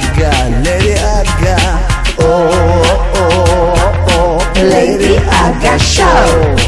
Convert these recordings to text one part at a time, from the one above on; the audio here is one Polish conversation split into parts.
Aga, Lady Aga. Oh, oh, oh, oh, oh Lady Aga Show.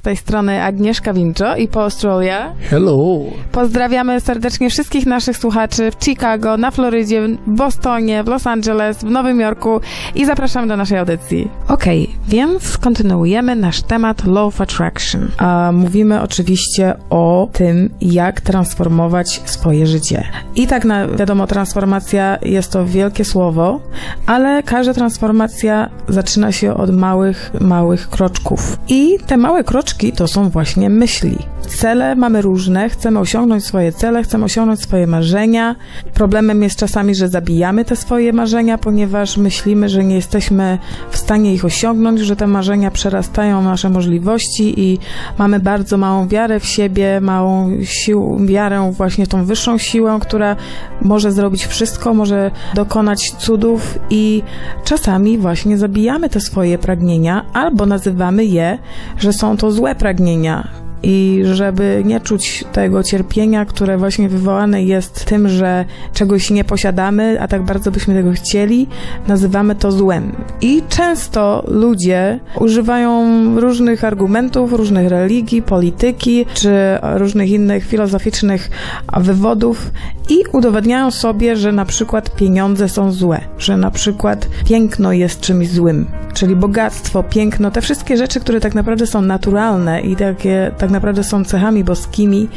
Z tej strony Agnieszka Winczo i po Australia. Hello. Pozdrawiamy serdecznie wszystkich naszych słuchaczy w Chicago, na Florydzie, w Bostonie, w Los Angeles, w Nowym Jorku i zapraszamy do naszej audycji. Okej, więc kontynuujemy nasz temat Law of Attraction. A mówimy oczywiście o tym, jak transformować swoje życie. I tak na, wiadomo, transformacja jest to wielkie słowo, ale każda transformacja zaczyna się od małych, małych kroczków. I te małe kroczki to są właśnie myśli. Cele mamy różne, chcemy osiągnąć swoje cele, chcemy osiągnąć swoje marzenia. Problemem jest czasami, że zabijamy te swoje marzenia, ponieważ myślimy, że nie jesteśmy w stanie ich osiągnąć, że te marzenia przerastają nasze możliwości i mamy bardzo małą wiarę w siebie, małą siłę, wiarę właśnie tą wyższą siłę, która może zrobić wszystko, może dokonać cudów i czasami właśnie zabijamy te swoje pragnienia albo nazywamy je, że są to złe pragnienia, i żeby nie czuć tego cierpienia, które właśnie wywołane jest tym, że czegoś nie posiadamy, a tak bardzo byśmy tego chcieli, nazywamy to złem. I często ludzie używają różnych argumentów, różnych religii, polityki czy różnych innych filozoficznych wywodów i udowadniają sobie, że na przykład pieniądze są złe, że na przykład piękno jest czymś złym, czyli bogactwo, piękno, te wszystkie rzeczy, które tak naprawdę są naturalne i takie tak naprawdę są cechami boskimi,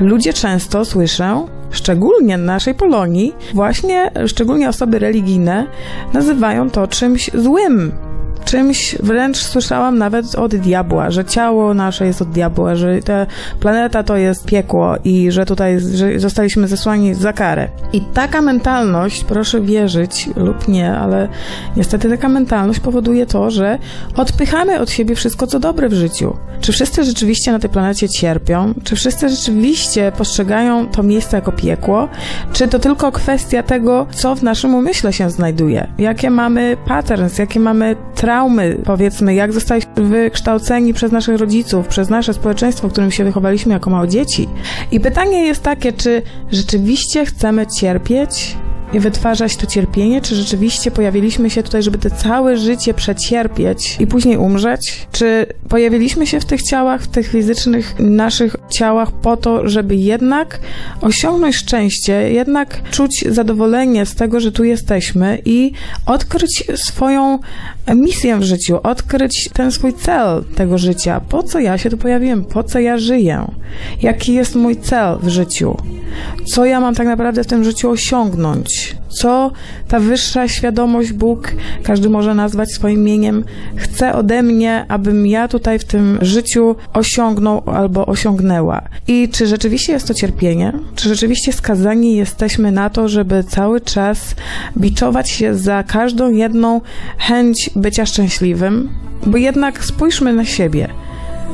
ludzie często słyszą, szczególnie w naszej Polonii, właśnie szczególnie osoby religijne nazywają to czymś złym. Czymś wręcz słyszałam nawet od diabła, że ciało nasze jest od diabła, że ta planeta to jest piekło i że tutaj że zostaliśmy zesłani za karę. I taka mentalność, proszę wierzyć lub nie, ale niestety taka mentalność powoduje to, że odpychamy od siebie wszystko, co dobre w życiu. Czy wszyscy rzeczywiście na tej planecie cierpią? Czy wszyscy rzeczywiście postrzegają to miejsce jako piekło? Czy to tylko kwestia tego, co w naszym umyśle się znajduje? Jakie mamy patterns, jakie mamy traumy, powiedzmy, jak zostaliśmy wykształceni przez naszych rodziców, przez nasze społeczeństwo, w którym się wychowaliśmy jako małe dzieci. I pytanie jest takie, czy rzeczywiście chcemy cierpieć? Wytwarzać to cierpienie? Czy rzeczywiście pojawiliśmy się tutaj, żeby te całe życie przecierpieć i później umrzeć? Czy pojawiliśmy się w tych ciałach, w tych fizycznych naszych ciałach po to, żeby jednak osiągnąć szczęście, jednak czuć zadowolenie z tego, że tu jesteśmy i odkryć swoją misję w życiu, odkryć ten swój cel tego życia. Po co ja się tu pojawiłem? Po co ja żyję? Jaki jest mój cel w życiu? Co ja mam tak naprawdę w tym życiu osiągnąć? Co ta wyższa świadomość, Bóg, każdy może nazwać swoim imieniem, chce ode mnie, abym ja tutaj w tym życiu osiągnął albo osiągnęła. I czy rzeczywiście jest to cierpienie? Czy rzeczywiście skazani jesteśmy na to, żeby cały czas biczować się za każdą jedną chęć bycia szczęśliwym? Bo jednak spójrzmy na siebie.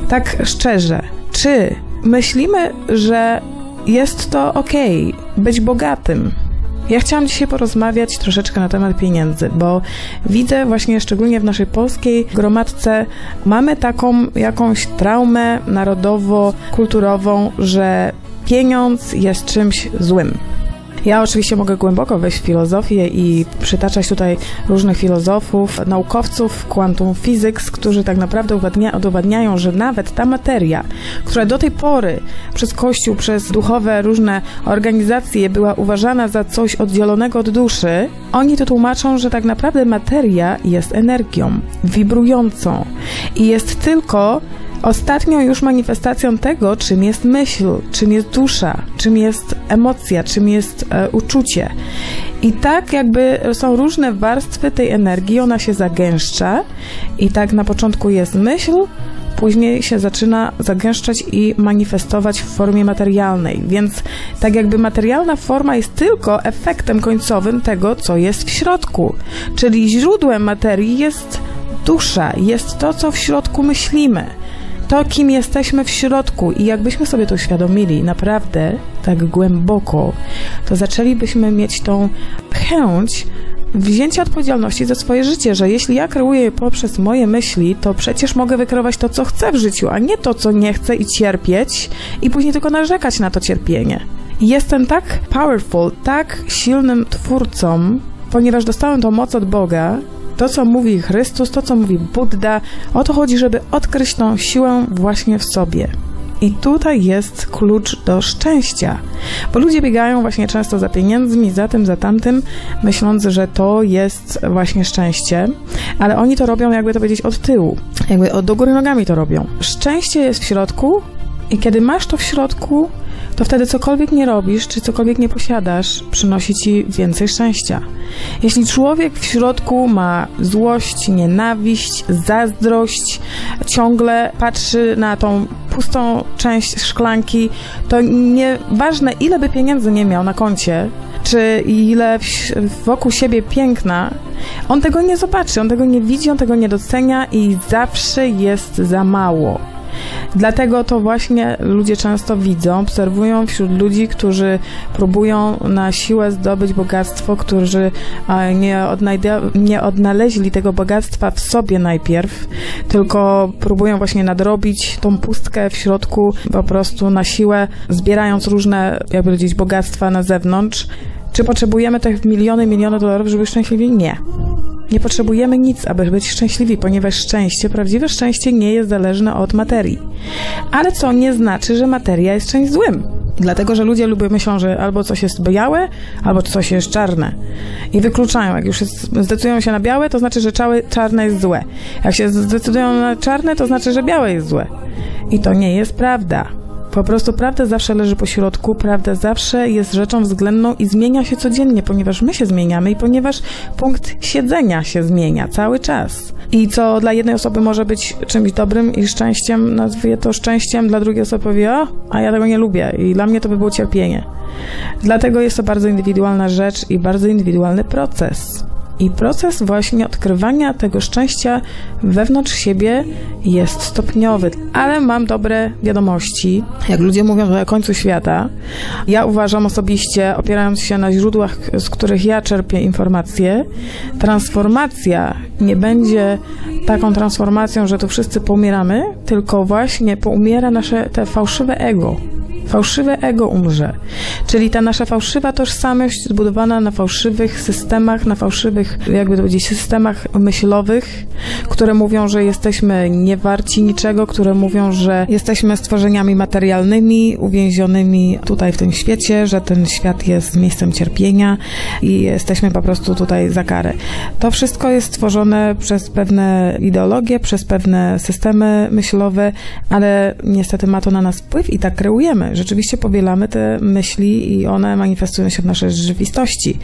Tak szczerze, czy myślimy, że jest to ok, być bogatym, ja chciałam dzisiaj porozmawiać troszeczkę na temat pieniędzy, bo widzę właśnie szczególnie w naszej polskiej gromadce mamy taką jakąś traumę narodowo-kulturową, że pieniądz jest czymś złym. Ja oczywiście mogę głęboko wejść w filozofię i przytaczać tutaj różnych filozofów, naukowców, quantum physics, którzy tak naprawdę udowadnia, udowadniają, że nawet ta materia, która do tej pory przez Kościół, przez duchowe różne organizacje była uważana za coś oddzielonego od duszy, oni to tłumaczą, że tak naprawdę materia jest energią wibrującą i jest tylko ostatnią już manifestacją tego, czym jest myśl, czym jest dusza, czym jest emocja, czym jest e, uczucie. I tak jakby są różne warstwy tej energii, ona się zagęszcza i tak na początku jest myśl, później się zaczyna zagęszczać i manifestować w formie materialnej. Więc tak jakby materialna forma jest tylko efektem końcowym tego, co jest w środku. Czyli źródłem materii jest dusza, jest to, co w środku myślimy to, kim jesteśmy w środku i jakbyśmy sobie to uświadomili naprawdę tak głęboko, to zaczęlibyśmy mieć tą chęć, wzięcie odpowiedzialności za swoje życie, że jeśli ja kreuję je poprzez moje myśli, to przecież mogę wykreować to, co chcę w życiu, a nie to, co nie chcę i cierpieć i później tylko narzekać na to cierpienie. Jestem tak powerful, tak silnym twórcą, ponieważ dostałem tą moc od Boga, to, co mówi Chrystus, to, co mówi Buddha, o to chodzi, żeby odkryć tą siłę właśnie w sobie. I tutaj jest klucz do szczęścia, bo ludzie biegają właśnie często za pieniędzmi, za tym, za tamtym, myśląc, że to jest właśnie szczęście, ale oni to robią, jakby to powiedzieć, od tyłu, jakby od do góry nogami to robią. Szczęście jest w środku i kiedy masz to w środku, to wtedy cokolwiek nie robisz, czy cokolwiek nie posiadasz, przynosi ci więcej szczęścia. Jeśli człowiek w środku ma złość, nienawiść, zazdrość, ciągle patrzy na tą pustą część szklanki, to nieważne ile by pieniędzy nie miał na koncie, czy ile wokół siebie piękna, on tego nie zobaczy, on tego nie widzi, on tego nie docenia i zawsze jest za mało. Dlatego to właśnie ludzie często widzą, obserwują wśród ludzi, którzy próbują na siłę zdobyć bogactwo, którzy nie, nie odnaleźli tego bogactwa w sobie najpierw, tylko próbują właśnie nadrobić tą pustkę w środku po prostu na siłę, zbierając różne, jakby powiedzieć, bogactwa na zewnątrz. Czy potrzebujemy tych miliony, miliony dolarów, żeby szczęśliwi? Nie. Nie potrzebujemy nic, aby być szczęśliwi, ponieważ szczęście, prawdziwe szczęście nie jest zależne od materii. Ale co nie znaczy, że materia jest czymś złym. Dlatego, że ludzie lubią myślą, że albo coś jest białe, albo coś jest czarne. I wykluczają. Jak już jest, zdecydują się na białe, to znaczy, że czarne jest złe. Jak się zdecydują na czarne, to znaczy, że białe jest złe. I to nie jest prawda. Po prostu prawda zawsze leży po środku, prawda zawsze jest rzeczą względną i zmienia się codziennie, ponieważ my się zmieniamy i ponieważ punkt siedzenia się zmienia cały czas. I co dla jednej osoby może być czymś dobrym i szczęściem, nazwie to szczęściem, dla drugiej osoby powie, o, a ja tego nie lubię i dla mnie to by było cierpienie. Dlatego jest to bardzo indywidualna rzecz i bardzo indywidualny proces. I proces właśnie odkrywania tego szczęścia wewnątrz siebie jest stopniowy. Ale mam dobre wiadomości. Jak ludzie mówią o końcu świata, ja uważam osobiście, opierając się na źródłach, z których ja czerpię informacje, transformacja nie będzie taką transformacją, że tu wszyscy pomieramy, tylko właśnie poumiera nasze te fałszywe ego Fałszywe ego umrze. Czyli ta nasza fałszywa tożsamość zbudowana na fałszywych systemach, na fałszywych, jakby to powiedzieć, systemach myślowych, które mówią, że jesteśmy niewarci niczego, które mówią, że jesteśmy stworzeniami materialnymi, uwięzionymi tutaj w tym świecie, że ten świat jest miejscem cierpienia i jesteśmy po prostu tutaj za karę. To wszystko jest stworzone przez pewne ideologie, przez pewne systemy myślowe, ale niestety ma to na nas wpływ i tak kreujemy rzeczywiście powielamy te myśli i one manifestują się w naszej rzeczywistości.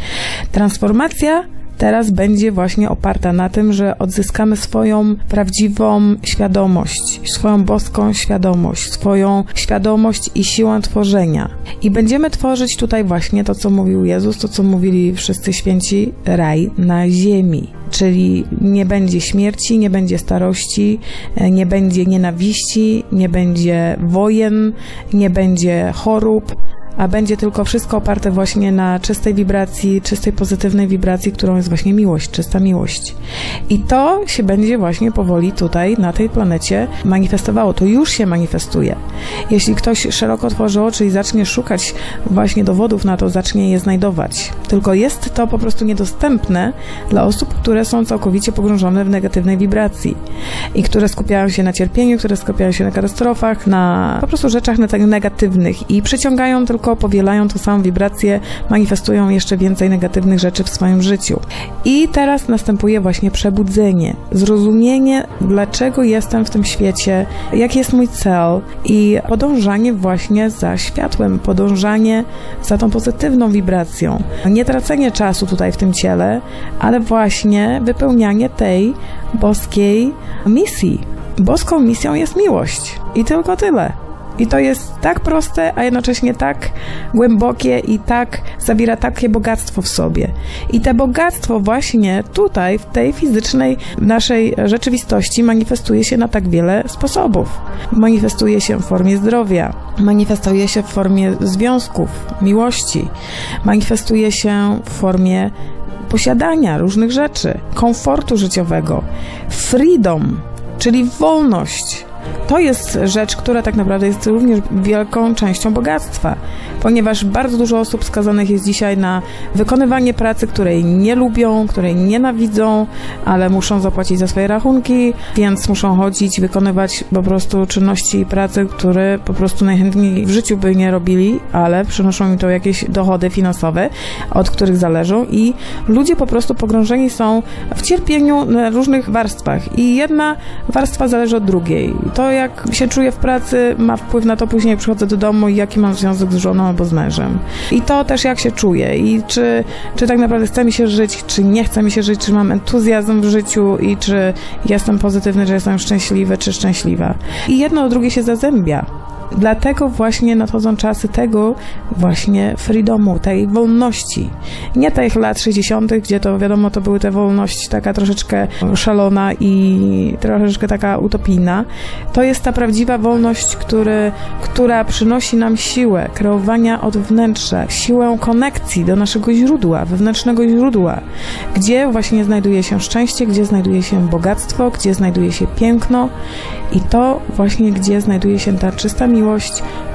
Transformacja teraz będzie właśnie oparta na tym, że odzyskamy swoją prawdziwą świadomość, swoją boską świadomość, swoją świadomość i siłę tworzenia. I będziemy tworzyć tutaj właśnie to, co mówił Jezus, to, co mówili wszyscy święci, raj na ziemi. Czyli nie będzie śmierci, nie będzie starości, nie będzie nienawiści, nie będzie wojen, nie będzie chorób, a będzie tylko wszystko oparte właśnie na czystej wibracji, czystej pozytywnej wibracji, którą jest właśnie miłość, czysta miłość. I to się będzie właśnie powoli tutaj na tej planecie manifestowało. To już się manifestuje. Jeśli ktoś szeroko otworzy oczy i zacznie szukać właśnie dowodów na to, zacznie je znajdować. Tylko jest to po prostu niedostępne dla osób, które są całkowicie pogrążone w negatywnej wibracji i które skupiają się na cierpieniu, które skupiają się na katastrofach, na po prostu rzeczach negatywnych i przyciągają tylko tylko powielają tą samą wibrację, manifestują jeszcze więcej negatywnych rzeczy w swoim życiu. I teraz następuje właśnie przebudzenie, zrozumienie, dlaczego jestem w tym świecie, jaki jest mój cel i podążanie właśnie za światłem, podążanie za tą pozytywną wibracją. Nie tracenie czasu tutaj w tym ciele, ale właśnie wypełnianie tej boskiej misji. Boską misją jest miłość. I tylko tyle. I to jest tak proste, a jednocześnie tak głębokie i tak zawiera takie bogactwo w sobie. I to bogactwo właśnie tutaj, w tej fizycznej naszej rzeczywistości manifestuje się na tak wiele sposobów. Manifestuje się w formie zdrowia, manifestuje się w formie związków, miłości, manifestuje się w formie posiadania różnych rzeczy, komfortu życiowego, freedom, czyli wolność. To jest rzecz, która tak naprawdę jest również wielką częścią bogactwa, ponieważ bardzo dużo osób skazanych jest dzisiaj na wykonywanie pracy, której nie lubią, której nienawidzą, ale muszą zapłacić za swoje rachunki, więc muszą chodzić, wykonywać po prostu czynności i pracy, które po prostu najchętniej w życiu by nie robili, ale przynoszą im to jakieś dochody finansowe, od których zależą i ludzie po prostu pogrążeni są w cierpieniu na różnych warstwach i jedna warstwa zależy od drugiej. To jak się czuję w pracy ma wpływ na to później, jak przychodzę do domu i jaki mam związek z żoną albo z mężem. I to też jak się czuję i czy, czy tak naprawdę chce mi się żyć, czy nie chce mi się żyć, czy mam entuzjazm w życiu i czy jestem pozytywny, że jestem szczęśliwy, czy szczęśliwa. I jedno o drugie się zazębia. Dlatego właśnie nadchodzą czasy tego właśnie freedomu, tej wolności. Nie tych lat 60., gdzie to wiadomo, to były te wolność taka troszeczkę szalona i troszeczkę taka utopijna. To jest ta prawdziwa wolność, który, która przynosi nam siłę kreowania od wnętrza, siłę konekcji do naszego źródła, wewnętrznego źródła, gdzie właśnie znajduje się szczęście, gdzie znajduje się bogactwo, gdzie znajduje się piękno i to właśnie, gdzie znajduje się ta czysta miłość,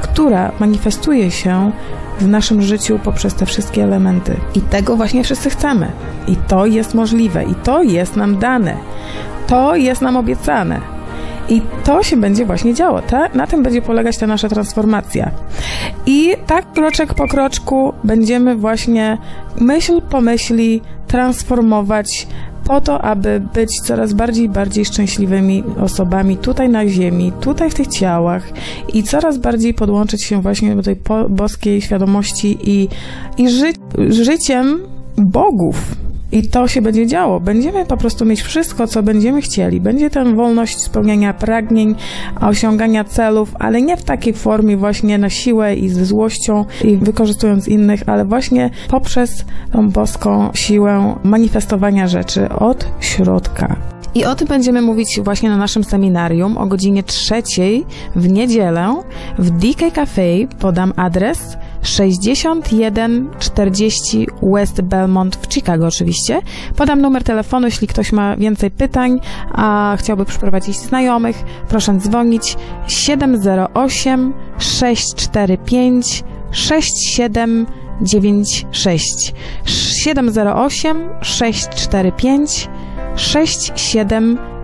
która manifestuje się w naszym życiu poprzez te wszystkie elementy. I tego właśnie wszyscy chcemy. I to jest możliwe. I to jest nam dane. To jest nam obiecane. I to się będzie właśnie działo. Ta, na tym będzie polegać ta nasza transformacja. I tak kroczek po kroczku będziemy właśnie myśl po myśli transformować po to, aby być coraz bardziej bardziej szczęśliwymi osobami tutaj na ziemi, tutaj w tych ciałach i coraz bardziej podłączyć się właśnie do tej boskiej świadomości i, i ży życiem bogów, i to się będzie działo. Będziemy po prostu mieć wszystko, co będziemy chcieli. Będzie tam wolność spełniania pragnień, osiągania celów, ale nie w takiej formie właśnie na siłę i z złością i wykorzystując innych, ale właśnie poprzez tą boską siłę manifestowania rzeczy od środka. I o tym będziemy mówić właśnie na naszym seminarium o godzinie trzeciej w niedzielę w DK Cafe. Podam adres 6140 West Belmont w Chicago oczywiście. Podam numer telefonu, jeśli ktoś ma więcej pytań, a chciałby przyprowadzić znajomych, proszę dzwonić 708 645 6796 708 645 6796.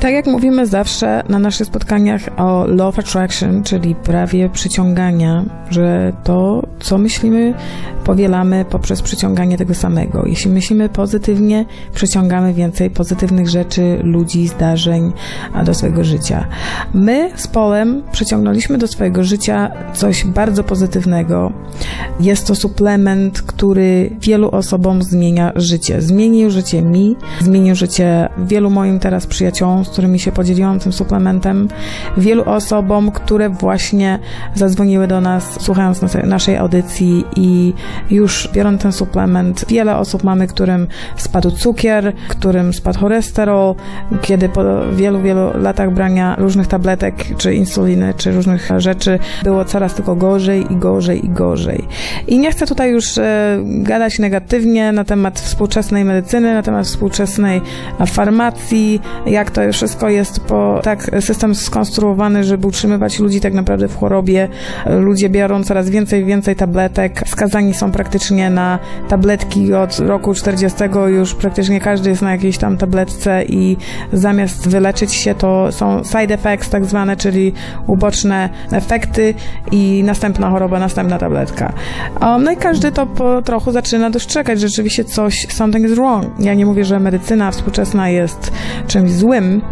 Tak jak mówimy zawsze na naszych spotkaniach o Law of Attraction, czyli prawie przyciągania, że to, co myślimy, powielamy poprzez przyciąganie tego samego. Jeśli myślimy pozytywnie, przyciągamy więcej pozytywnych rzeczy, ludzi, zdarzeń do swojego życia. My z Polem przyciągnęliśmy do swojego życia coś bardzo pozytywnego. Jest to suplement, który wielu osobom zmienia życie. Zmienił życie mi, zmienił życie wielu moim teraz przyjaciołom, z którymi się podzieliłam tym suplementem, wielu osobom, które właśnie zadzwoniły do nas, słuchając naszej audycji i już biorąc ten suplement, wiele osób mamy, którym spadł cukier, którym spadł cholesterol, kiedy po wielu, wielu latach brania różnych tabletek, czy insuliny, czy różnych rzeczy, było coraz tylko gorzej i gorzej i gorzej. I nie chcę tutaj już e, gadać negatywnie na temat współczesnej medycyny, na temat współczesnej farmacji, jak to wszystko jest po tak system skonstruowany, żeby utrzymywać ludzi tak naprawdę w chorobie. Ludzie biorą coraz więcej więcej tabletek, skazani są praktycznie na tabletki od roku 40 już praktycznie każdy jest na jakiejś tam tabletce i zamiast wyleczyć się to są side effects tak zwane, czyli uboczne efekty i następna choroba, następna tabletka. No i każdy to po trochu zaczyna dostrzegać, że rzeczywiście coś, something is wrong. Ja nie mówię, że medycyna współczesna jest czymś złym,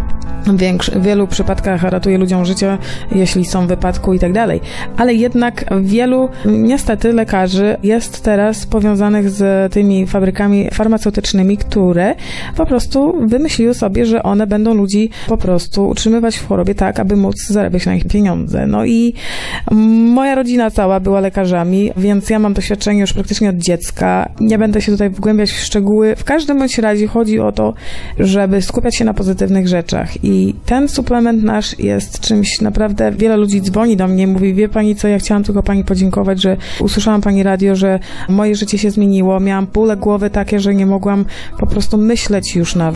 w wielu przypadkach ratuje ludziom życie, jeśli są w wypadku i tak dalej. Ale jednak wielu, niestety, lekarzy jest teraz powiązanych z tymi fabrykami farmaceutycznymi, które po prostu wymyśliły sobie, że one będą ludzi po prostu utrzymywać w chorobie tak, aby móc zarabiać na nich pieniądze. No i moja rodzina cała była lekarzami, więc ja mam doświadczenie już praktycznie od dziecka. Nie będę się tutaj wgłębiać w szczegóły. W każdym bądź razie chodzi o to, żeby skupiać się na pozytywnych rzeczach i I ten suplement nasz jest czymś naprawdę, wiele ludzi dzwoni do mnie mówi, wie pani co, ja chciałam tylko pani podziękować, że usłyszałam pani radio, że moje życie się zmieniło, miałam bóle głowy takie, że nie mogłam po prostu myśleć już nawet.